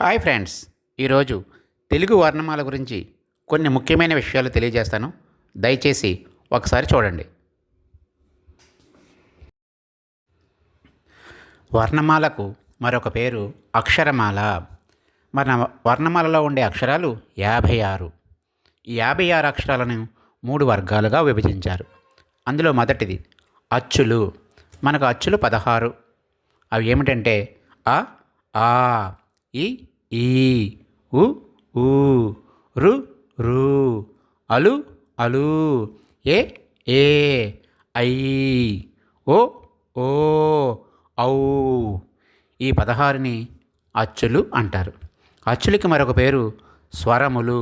Hi friends. ఈరోజు తెలుగు వర్ణమాల గురించి కొన్ని ముఖ్యమైన విషయాలు తెలియజేస్తాను. దయచేసి ఒకసారి చూడండి. వర్ణమాలకు మరొక పేరు అక్షరమాల. మన వర్ణమాలలో ఉండే అక్షరాలు యాభై ఆరు. ఈ యాభై ఆరు అక్షరాలను మూడు వర్గాలుగా విభజించారు. అందులో మొదటిది అచ్చులు. మనకు అచ్చులు పదహారు. అవి ఏమిటంటే అ ఆ ఇ ఈ ఉ ఊ రు రు అలు అలు ఏ ఏ ఐ ఓ ఓ ఔ. ఈ పదహారుని అచ్చులు అంటారు. అచ్చులకి మరొక పేరు స్వరములు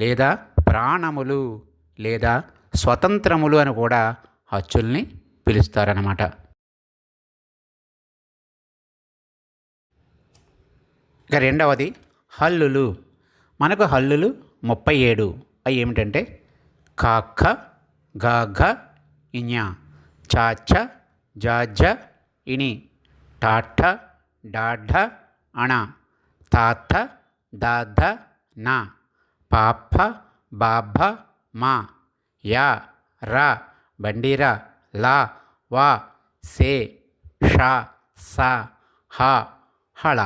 లేదా ప్రాణములు లేదా స్వతంత్రములు అని కూడా అచ్చుల్ని పిలుస్తారన్నమాట. ఇక రెండవది హల్లులు. మనకు హల్లులు ముప్పై ఏడు. అవి ఏమిటంటే కాక్క గాఘ ఇఞ చాచ జాజ ఇని టాఠ డాఢ అణ తాథ దాధ నా పాప బాభ మా యా రా బండిరా లా వా సే షా సా హ హళ.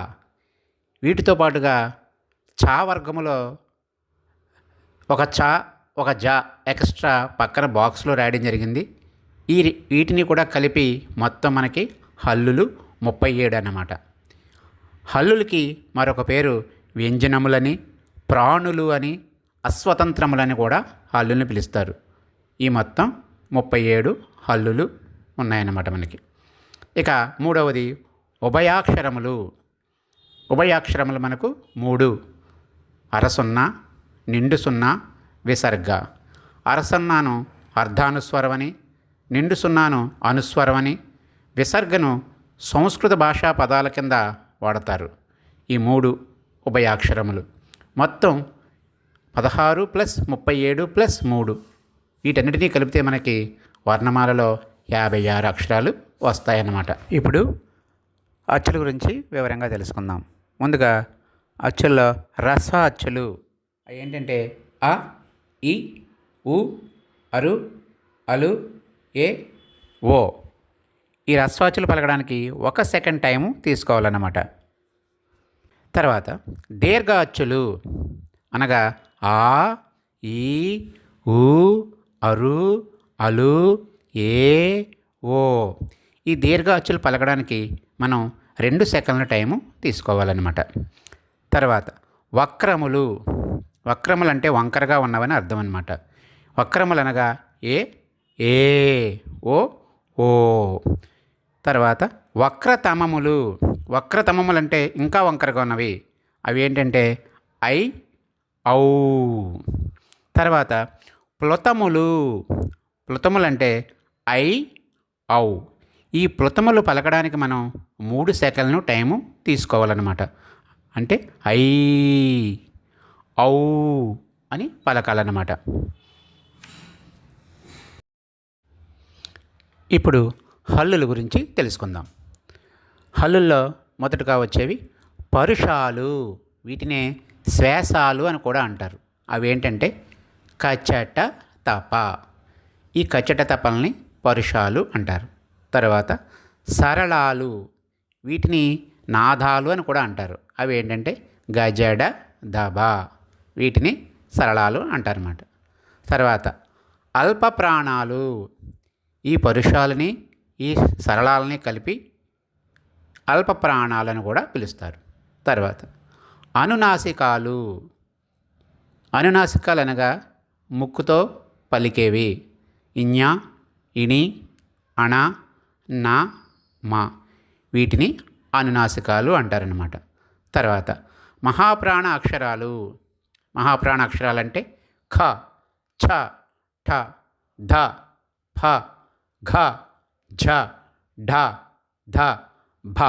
వీటితో పాటుగా చా వర్గములో ఒక చా ఒక జా ఎక్స్ట్రా పక్కన బాక్స్లో రాయడం జరిగింది. ఈ వీటిని కూడా కలిపి మొత్తం మనకి హల్లులు ముప్పై ఏడు అన్నమాట. హల్లులకి మరొక పేరు వ్యంజనములని ప్రాణులు అని అస్వతంత్రములని కూడా హల్లుని పిలుస్తారు. ఈ మొత్తం ముప్పై ఏడు హల్లులు ఉన్నాయన్నమాట మనకి. ఇక మూడవది ఉభయాక్షరములు. ఉభయాక్షరములు మనకు మూడు. అరసున్నా నిండు సున్నా విసర్గ. అరసన్నాను అర్ధానుస్వరమని నిండు సున్నాను అనుస్వరమని విసర్గను సంస్కృత భాషా పదాల కింద వాడతారు. ఈ మూడు ఉభయాక్షరములు. మొత్తం పదహారు ప్లస్ ముప్పై ఏడు ప్లస్ మూడు. వీటన్నిటినీ కలిపితే మనకి వర్ణమాలలో యాభై ఆరు అక్షరాలు వస్తాయన్నమాట. ఇప్పుడు అచ్చుల గురించి వివరంగా తెలుసుకుందాం. ముందుగా అచ్చుల్లో రస్వ అచ్చులు. అవి ఏంటంటే అ ఇ ఉ అరు అలు ఏ ఓ. ఈ రస్వాచులు పలకడానికి ఒక సెకండ్ టైము తీసుకోవాలన్నమాట. తర్వాత దీర్ఘ అచ్చులు. అనగా ఆ ఈ ఊ అరు అలు ఏ ఓ. ఈ దీర్ఘ అచ్చులు పలకడానికి మనం రెండు సెకండ్ల టైము తీసుకోవాలన్నమాట. తర్వాత వక్రములు. వక్రములు అంటే వంకరగా ఉన్నవని అర్థం అనమాట వక్రములు అనగా ఏ? ఏ ఓ ఓ. తర్వాత వక్రతమములు. వక్రతమములు అంటే ఇంకా వంకరగా ఉన్నవి. అవి ఏంటంటే ఐ ఔ. తర్వాత ప్లుతములు. ప్లుతములు అంటే ఐ ఔ. ఈ ప్లుతములు పలకడానికి మనం మూడు సెకండ్లను టైము తీసుకోవాలన్నమాట. అంటే ఐ ఔ అని పలకాలన్నమాట. ఇప్పుడు హల్లుల గురించి తెలుసుకుందాం. హల్లుల్లో మొదటగా వచ్చేవి పరుషాలు. వీటినే శ్వాసాలు అని కూడా అంటారు. అవి ఏంటంటే కచట తప. ఈ కచట తపల్ని పరుషాలు అంటారు. తర్వాత సరళాలు వీటిని నాదాలు అని కూడా అంటారు. అవి ఏంటంటే గజడ దబ వీటిని సరళాలు అంటారన్నమాట. తర్వాత అల్ప ప్రాణాలు ఈ పరుషాలని ఈ సరళాలని కలిపి అల్ప ప్రాణాలను కూడా పిలుస్తారు. తర్వాత అనునాసికాలు అనునాసికాలు అనగా ముక్కుతో పలికేవి. ఇన్యా ఇణి అణ నా మా వీటిని అనునాసికాలు అంటారనమాట తర్వాత మహాప్రాణ అక్షరాలు. మహాప్రాణ అక్షరాలంటే ఖ ఛ ఠ ధ ఫ ఘ ఝ ఢ ధ భ.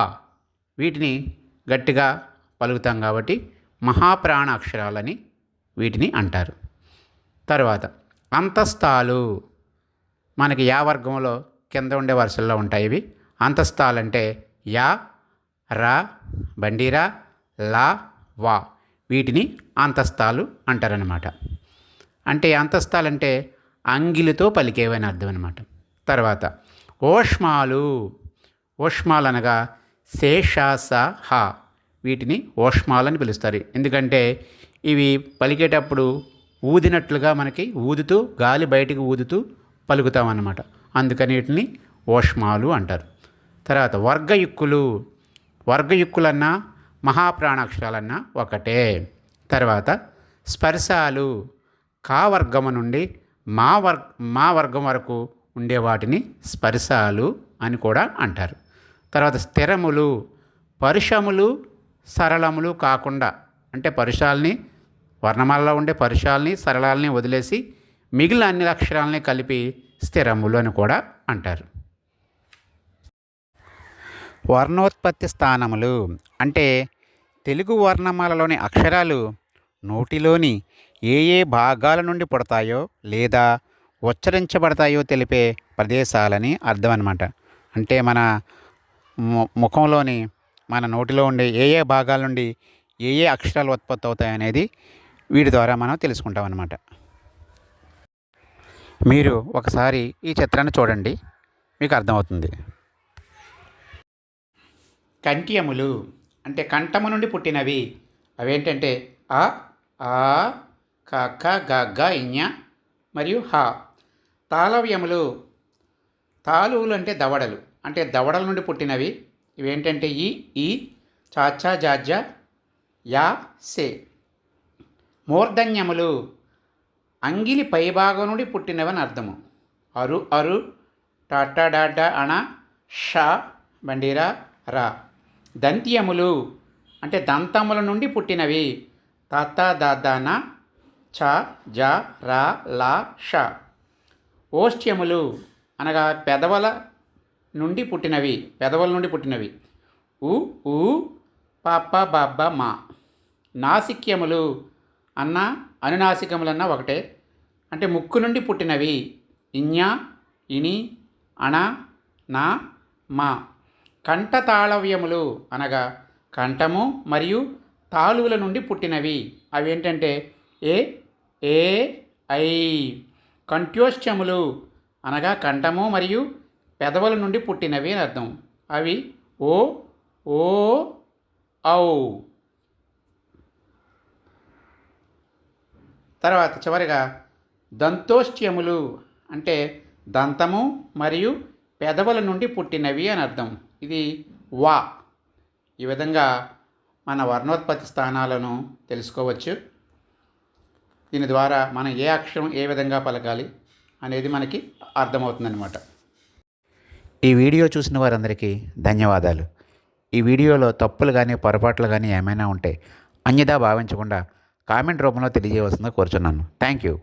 వీటిని గట్టిగా పలుకుతాం కాబట్టి మహాప్రాణ అక్షరాలని వీటిని అంటారు. తర్వాత అంతస్తాలు మనకి యా వర్గంలో కింద ఉండే వరుసల్లో ఉంటాయి ఇవి. అంతస్తాలంటే యా రా బండిరా లా వా. వీటిని అంతస్తాలు అంటారనమాట అంటే అంతస్తాలంటే అంగిలితో పలికేవని అర్థం అనమాట తర్వాత ఓష్మాలు. ఓష్మాలు అనగా శేషాస హ వీటిని ఓష్మాలని పిలుస్తారు. ఎందుకంటే ఇవి పలికేటప్పుడు ఊదినట్లుగా మనకి ఊదుతూ గాలి బయటికి ఊదుతూ పలుకుతామన్నమాట. అందుకని వీటిని ఓష్మాలు అంటారు. తర్వాత వర్గయుక్కులు. వర్గయుక్కులన్నా మహాప్రాణాక్షరాలన్నా ఒకటే. తర్వాత స్పర్శాలు. కా వర్గము నుండి మా వర్ మా వర్గం వరకు ఉండే వాటిని స్పర్శాలు అని కూడా అంటారు. తర్వాత స్థిరములు. పరుషములు సరళములు కాకుండా అంటే పరుషాలని వర్ణమాలలో ఉండే పరుషాలని సరళాలని వదిలేసి మిగిలిన అన్ని అక్షరాలని కలిపి స్థిరములు అని కూడా అంటారు. వర్ణోత్పత్తి స్థానములు అంటే తెలుగు వర్ణమాలలోని అక్షరాలు నోటిలోని ఏ ఏ భాగాల నుండి పుడతాయో లేదా ఉచ్చరించబడతాయో తెలిపే ప్రదేశాలని అర్థం అనమాట అంటే మన ము- ముఖంలోని మన నోటిలో ఉండే ఏ ఏ భాగాల నుండి ఏ ఏ అక్షరాలు ఉత్పత్తి అవుతాయి అనేది వీటి ద్వారా మనం తెలుసుకుంటాం అనమాట మీరు ఒకసారి ఈ చిత్రాన్ని చూడండి. మీకు అర్థమవుతుంది. కంటియములు అంటే కంఠము నుండి పుట్టినవి. అవేంటంటే అ ఆ క క గ గ ఇన్య మరియు హ. తాళవ్యములు తాళువులు అంటే దవడలు. అంటే దవడల నుండి పుట్టినవి. ఇవేంటంటే ఈ ఈ చాచా జాజ యా సే. మూర్ధన్యములు అంగిలి పైభాగం నుండి పుట్టినవని అర్థము. అరు అరు టాటా డాటా అణ షా బండిరా రా. దంత్యములు అంటే దంతముల నుండి పుట్టినవి. తాత దాదాన చ జ రా లా ష. ఓష్ట్యములు అనగా పెదవుల నుండి పుట్టినవి. పెదవుల నుండి పుట్టినవి. ఉ ఊ పాప బాబ్బ మా. నాసిక్యములు అన్న అనునాసికములన్న ఒకటే. అంటే ముక్కు నుండి పుట్టినవి. ఇన్య ఇని అణ నా మా. కంఠ తాళవ్యములు అనగా కంఠము మరియు తాళువుల నుండి పుట్టినవి. అవి ఏంటంటే ఏ ఏ ఐ. కంఠ్యోష్యములు అనగా కంఠము మరియు పెదవుల నుండి పుట్టినవి అని అర్థం. అవి ఓ ఓ ఔ. తర్వాత చివరిగా దంతోష్ట్యములు అంటే దంతము మరియు పెదవుల నుండి పుట్టినవి అని అర్థం. ఇది వా. ఈ విధంగా మన వర్ణోత్పత్తి స్థానాలను తెలుసుకోవచ్చు. దీని ద్వారా మనం ఏ అక్షరం ఏ విధంగా పలకాలి అనేది మనకి అర్థమవుతుందన్నమాట. ఈ వీడియో చూసిన వారందరికీ ధన్యవాదాలు. ఈ వీడియోలో తప్పులు కానీ పొరపాట్లు కానీ ఏమైనా ఉంటే అన్యదా భావించకుండా కామెంట్ రూపంలో తెలియజేయవలసిందిగా కోరుచున్నాను. Thank you